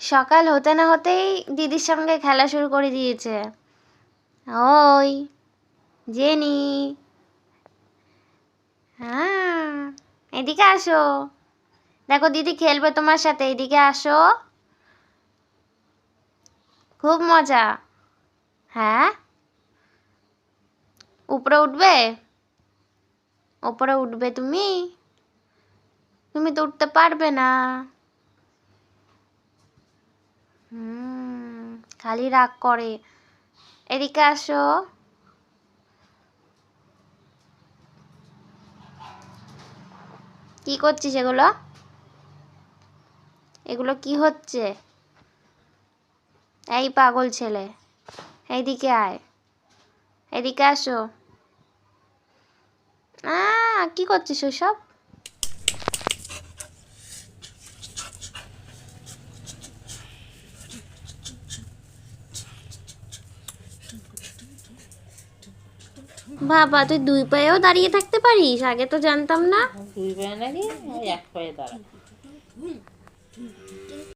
সকাল হতে না হতেই দিদির সঙ্গে খেলা শুরু করে দিয়েছে। ওই, জেনি। হ্যাঁ এদিকে আসো। দেখো দিদি খেলবে তোমার সাথে, এদিকে আসো। খুব মজা। হ্যাঁ? উপরে উঠবে? উপরে উঠবে তুমি? তুমি তো উঠতে পারবে না। খালি রাগ করে। এদিকে আসো। কি করছিস এগুলো? এগুলো কি হচ্ছে? এই পাগল ছেলে, এইদিকে আয়। এদিকে আসো। কি করছিস ওসব বাবা, তুই দুই পায়েও দাঁড়িয়ে থাকতে পারিস? আগে তো জানতাম না। দুই পায়ে নাকি এক পায়ে দাঁড়া।